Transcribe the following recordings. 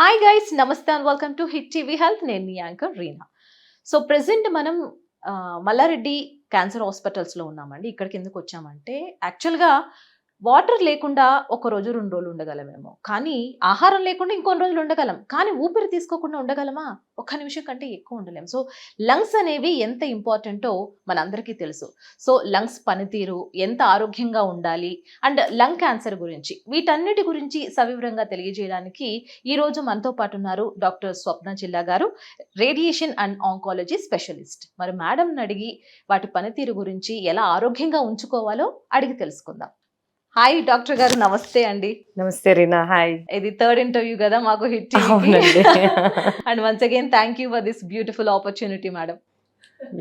Hi guys నమస్తే and welcome to hit TV health నేను మీ యాంకర్ రీనా. సో ప్రెసెంట్ మనం మల్లారెడ్డి క్యాన్సర్ హాస్పిటల్స్లో ఉన్నామండి. ఇక్కడికి ఎందుకు వచ్చామంటే యాక్చువల్గా వాటర్ లేకుండా ఒక రోజు రెండు రోజులు ఉండగలమేమో. కానీ ఆహారం లేకుండా ఇంకొన్ని రోజులు ఉండగలం. కానీ ఊపిరి తీసుకోకుండా ఉండగలమా? ఒక్క నిమిషం కంటే ఎక్కువ ఉండలేం. సో లంగ్స్ అనేవి ఎంత ఇంపార్టెంటో మనందరికీ తెలుసు. సో లంగ్స్ పనితీరు ఎంత ఆరోగ్యంగా ఉండాలి అండ్ లంగ్ క్యాన్సర్ గురించి. వీటన్నిటి గురించి సవివరంగా తెలియజేయడానికి ఈ రోజు మనతో పాటు ఉన్నారు డాక్టర్ స్వప్న జిల్లా గారు రేడియేషన్ అండ్ ఆంకాలజీ స్పెషలిస్ట్. మరి మేడంని అడిగి వాటి పనితీరు గురించి ఎలా ఆరోగ్యంగా ఉంచుకోవాలో అడిగి తెలుసుకుందాం. హాయ్ డాక్టర్ గారు నమస్తే అండి. నమస్తే రీనా హాయ్ ఇది థర్డ్ ఇంటర్వ్యూ కదా మాకు hit and once again thank you for this beautiful opportunity madam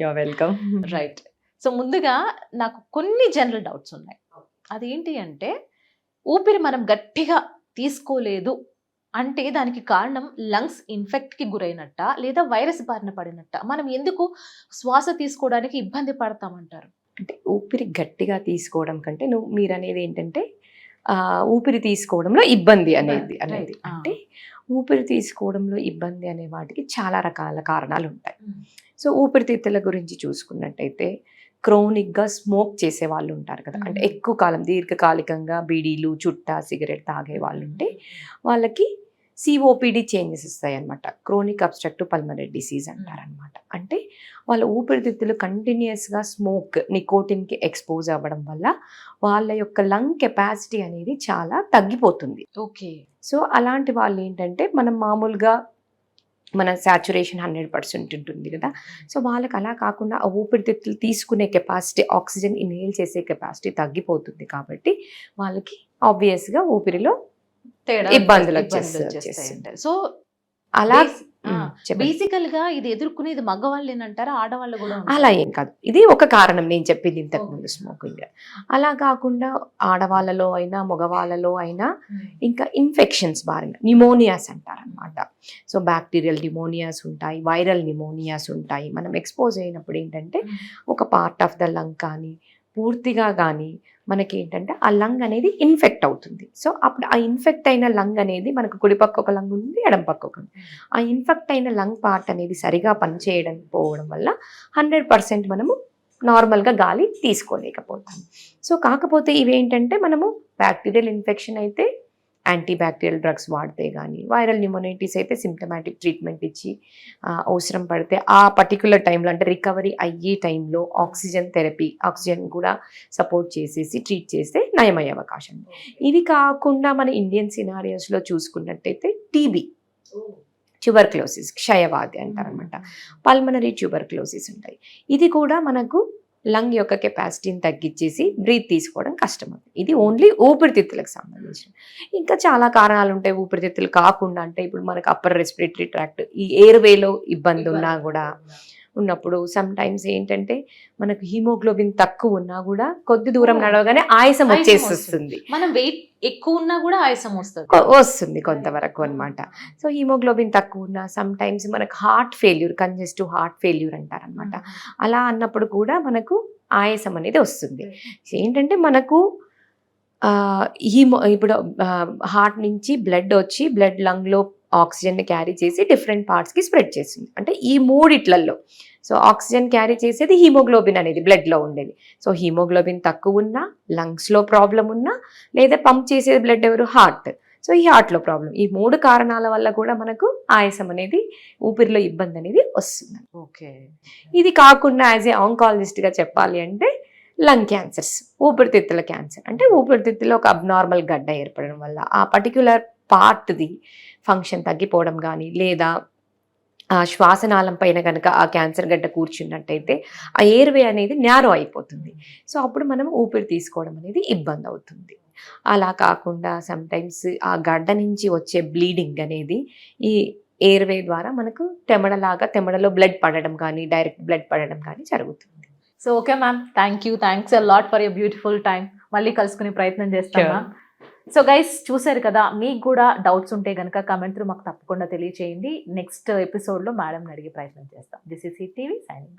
you're welcome right so ముందుగా నాకు కొన్ని జనరల్ డౌట్స్ ఉన్నాయి. అదేంటి అంటే ఊపిరి మనం గట్టిగా తీసుకోలేదు అంటే దానికి కారణం లంగ్స్ ఇన్ఫెక్ట్కి గురైనట్ట లేదా వైరస్ బారిన పడినట్ట? మనం ఎందుకు శ్వాస తీసుకోవడానికి ఇబ్బంది పడతామంటారు? అంటే ఊపిరి గట్టిగా తీసుకోవడం కంటే నువ్వు మీరు అనేది ఏంటంటే ఊపిరి తీసుకోవడంలో ఇబ్బంది అనేది అనేది. అంటే ఊపిరి తీసుకోవడంలో ఇబ్బంది అనే వాటికి చాలా రకాల కారణాలు ఉంటాయి. సో ఊపిరితిత్తుల గురించి చూసుకున్నట్టయితే క్రోనిక్గా స్మోక్ చేసే వాళ్ళు ఉంటారు కదా. అంటే. ఎక్కువ కాలం దీర్ఘకాలికంగా బీడీలు చుట్ట సిగరెట్ తాగే వాళ్ళు ఉంటే వాళ్ళకి సిఓపిడి చేంజెస్ వస్తాయి అనమాట క్రోనిక్ అబ్స్ట్రక్టివ్ పల్మనరీ డిసీజ్ అంటారనమాట అంటే వాళ్ళ ఊపిరితిత్తులు కంటిన్యూస్గా స్మోక్ నికోటిన్కి ఎక్స్పోజ్ అవ్వడం వల్ల వాళ్ళ యొక్క లంగ్ కెపాసిటీ అనేది చాలా తగ్గిపోతుంది. ఓకే. సో అలాంటి వాళ్ళు ఏంటంటే మనం మామూలుగా మన సాచురేషన్ హండ్రెడ్ పర్సెంట్ ఉంటుంది కదా. సో వాళ్ళకి అలా కాకుండా ఆ ఊపిరితిత్తులు తీసుకునే కెపాసిటీ ఆక్సిజన్ ఇన్హేల్ చేసే కెపాసిటీ తగ్గిపోతుంది కాబట్టి వాళ్ళకి ఆబ్వియస్గా ఊపిరిలో ఇబ్బందులు వచ్చేస్తాయి. సో అలా. బేసికల్గా ఇది ఎదుర్కొనేది మగవాళ్ళేనంటారా ఆడవాళ్ళు కూడా? అలా ఏం కాదు. ఇది ఒక కారణం నేను చెప్పింది ఇంతకు ముందు స్మోకింగ్. అలా కాకుండా ఆడవాళ్ళలో అయినా మగవాళ్ళలో అయినా ఇంకా ఇన్ఫెక్షన్స్ బారిన న్యూమోనియాస్ అంటారనమాట సో బ్యాక్టీరియల్ న్యూమోనియాస్ ఉంటాయి వైరల్ న్యూమోనియాస్ ఉంటాయి. మనం ఎక్స్పోజ్ అయినప్పుడు ఏంటంటే ఒక పార్ట్ ఆఫ్ ద లంగ్ కానీ పూర్తిగా కానీ మనకి ఏంటంటే ఆ లంగ్ అనేది ఇన్ఫెక్ట్ అవుతుంది. సో అప్పుడు ఆ ఇన్ఫెక్ట్ అయిన లంగ్ అనేది మనకు కుడి పక్క ఒక లంగ్ ఉంది ఎడం పక్క ఒక ఆ ఇన్ఫెక్ట్ అయిన లంగ్ పార్ట్ అనేది సరిగా పనిచేయడం పోవడం వల్ల హండ్రెడ్ పర్సెంట్ మనము నార్మల్గా గాలి తీసుకోలేకపోతాం. సో కాకపోతే ఇవేంటంటే మనము బ్యాక్టీరియల్ ఇన్ఫెక్షన్ అయితే యాంటీ బ్యాక్టీరియల్ డ్రగ్స్ వాడితే కానీ వైరల్ న్యూమోనైటిస్ అయితే సిమ్టమాటిక్ ట్రీట్మెంట్ ఇచ్చి అవసరం పడితే ఆ పర్టికులర్ టైంలో అంటే రికవరీ అయ్యే టైంలో ఆక్సిజన్ థెరపీ ఆక్సిజన్ కూడా సపోర్ట్ చేసేసి ట్రీట్ చేస్తే నయమయ్యే అవకాశం. ఇవి కాకుండా మన ఇండియన్ సినారియోస్లో చూసుకున్నట్టయితే టీబీ ట్యూబర్క్లోసిస్ క్షయవాది అంటారనమాట పల్మనరీ ట్యూబర్క్లోసిస్ ఉంటాయి. ఇది కూడా మనకు లంగ్ యొక్క కెపాసిటీని తగ్గించేసి బ్రీత్ తీసుకోవడం కష్టం అవుతుంది ఇది ఓన్లీ ఊపిరితిత్తులకు సంబంధించిన ఇంకా చాలా కారణాలు ఉంటాయి ఊపిరితిత్తులు కాకుండా. అంటే ఇప్పుడు మనకు అప్పర్ రెస్పిరేటరీ ట్రాక్ట్ ఈ ఎయిర్ వేలో ఇబ్బంది ఉన్నా కూడా. ఉన్నప్పుడు సమ్ టైమ్స్ ఏంటంటే మనకు హిమోగ్లోబిన్ తక్కువ ఉన్నా కూడా కొద్ది దూరం. నడవగానే ఆయాసం ఆయాసం వచ్చేసి వస్తుంది. వస్తుంది. మనం వెయిట్ ఎక్కువ ఉన్నా కూడా ఆయాసం వస్తుంది. వస్తుంది కొంతవరకు అన్నమాట. సో హిమోగ్లోబిన్ తక్కువ ఉన్నా సమ్ టైమ్స్ మనకు heart failure congestive heart failure అంటారనమాట అలా అన్నప్పుడు కూడా మనకు ఆయాసం అనేది వస్తుంది. ఏంటంటే మనకు హీమో ఇప్పుడు హార్ట్ నుంచి బ్లడ్ వచ్చి బ్లడ్ లంగ్లో ఆక్సిజన్ని క్యారీ చేసి డిఫరెంట్ పార్ట్స్కి స్ప్రెడ్ చేస్తుంది. అంటే ఈ మూడిట్లలో సో ఆక్సిజన్ క్యారీ చేసేది హీమోగ్లోబిన్ అనేది బ్లడ్లో ఉండేది. సో హీమోగ్లోబిన్ తక్కువ ఉన్నా లంగ్స్లో ప్రాబ్లం ఉన్నా లేదా పంప్ చేసేది బ్లడ్ ఎవరు? హార్ట్. సో ఈ హార్ట్లో ప్రాబ్లం ఈ మూడు కారణాల వల్ల కూడా మనకు ఆయాసం అనేది ఊపిరిలో ఇబ్బంది అనేది వస్తుంది. ఓకే. ఇది కాకుండా యాజ్ ఏ ఆంకాలజిస్ట్గా చెప్పాలి అంటే లంగ్ క్యాన్సర్స్ ఊపిరితిత్తుల క్యాన్సర్. అంటే ఊపిరితిత్తులో ఒక అబ్నార్మల్ గడ్డ ఏర్పడడం వల్ల. ఆ పర్టిక్యులర్ పార్ట్ది ఫంక్షన్ తగ్గిపోవడం కానీ లేదా ఆ శ్వాసనాళం పైన కనుక ఆ క్యాన్సర్ గడ్డ కూర్చున్నట్టయితే ఆ ఎయిర్వే అనేది నేరో అయిపోతుంది. సో అప్పుడు మనం ఊపిరి తీసుకోవడం అనేది ఇబ్బంది అవుతుంది. అలా కాకుండా సమ్టైమ్స్ ఆ గడ్డ నుంచి వచ్చే బ్లీడింగ్ అనేది ఈ ఎయిర్వే ద్వారా మనకు తెమడలాగా తెమడలో బ్లడ్ పడడం కానీ డైరెక్ట్ బ్లడ్ పడడం కానీ జరుగుతుంది. So okay ma'am. Thank you thanks a lot for your beautiful time మళ్ళీ కలుసుకునే ప్రయత్నం చేస్తాం. మ్యామ్. సో గైస్ చూశారు కదా మీకు కూడా డౌట్స్ ఉంటే కనుక కమెంట్ త్రూ మాకు తప్పకుండా తెలియచేయండి. నెక్స్ట్ ఎపిసోడ్లో మేడం అడిగే ప్రయత్నం చేస్తాం. దిస్ ఈ టీవీ సైనింగ్